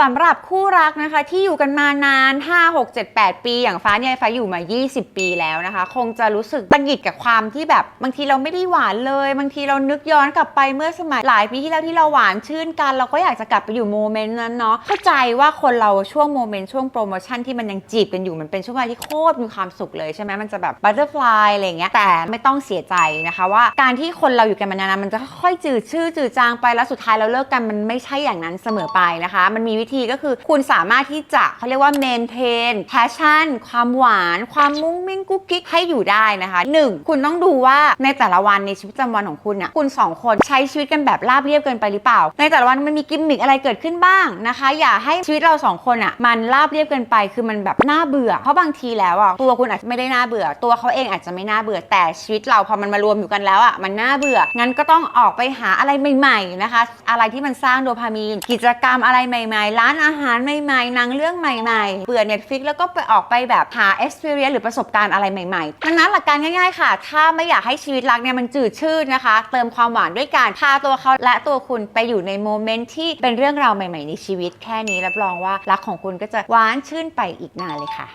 สำหรับคู่รักนะคะที่อยู่กันมานาน 5 6 7 8 ปี อย่างฟ้าเนี่ยฟ้าอยู่มา 20 ปีแล้วนะคะ คงจะรู้สึกบังหิดกับความที่แบบ บางทีเราไม่ได้หวานเลย บางทีเรานึกย้อนกลับไปเมื่อสมัยหลายปีที่แล้วที่เราหวานชื่นกัน เราก็อยากจะกลับไปอยู่โมเมนต์นั้นเนาะเข้าใจว่าคนเราช่วงโมเมนต์ช่วงโปรโมชั่นที่มันยังจีบกันอยู่มันเป็นช่วงเวลาที่โคตรมีความสุขเลยใช่ไหมมันจะแบบบัตเตอร์ฟลายอะไรเงี้ยแต่ไม่ต้องเสียใจนะคะว่าการที่คนเราอยู่กันมานานมันจะค่อยจืดชื่อจืดจางไปแล้วสุดท้ายเราเลิกกันมันไม่ใช่อย่างนั้นเสมอไปนะคะ มันมีวิธีก็คือ คุณสามารถที่จะเขาเรียกว่าเมนเทนแพชชั่น ความหวาน ความมุ้งมิ้งกุ๊กกิ๊กให้อยู่ได้นะคะ 1. คุณต้องดูว่าในแต่ละวันในชีวิตประจำวันของคุณน่ะคุณสองคนใช้ชีวิตกันแบบราบเรียบเกินไปหรือเปล่า ในแต่ละวันมันมีกิมมิคอะไรเกิดขึ้นบ้างนะคะ อย่าให้ชีวิตเราสองคนอะมันราบเรียบเกินไปคือมันแบบน่าเบื่อ เพราะบางทีแล้วอะตัวคุณอาจจะไม่ได้น่าเบื่อ ตัวเขาเองอาจจะไม่น่าเบื่อแต่ชีวิตเราพอมันมารวมอยู่กันแล้วอะมันน่าเบื่องั้นก็ต้องออกไปหาอะไรใหม่ ๆนะคะ อะไรที่มันสร้างโดพามีนกิจกรรมอะไรใหม่ๆ ร้านอาหารใหม่ ๆ หนังเรื่องใหม่ๆ เบื่อ Netflix แล้วก็ไปออกไปแบบหา experience หรือประสบการณ์อะไรใหม่ๆดังนั้นหลักการง่ายๆค่ะ ถ้าไม่อยากให้ชีวิตรักเนี่ยมันจืดชืดนะคะ เติมความหวานด้วยการพาตัวเขาและตัวคุณไปอยู่ในโมเมนต์ที่เป็นเรื่องราวใหม่ๆในชีวิตแค่นี้รับรองว่ารักของคุณก็จะหวานชื่นไปอีกนานเลยค่ะ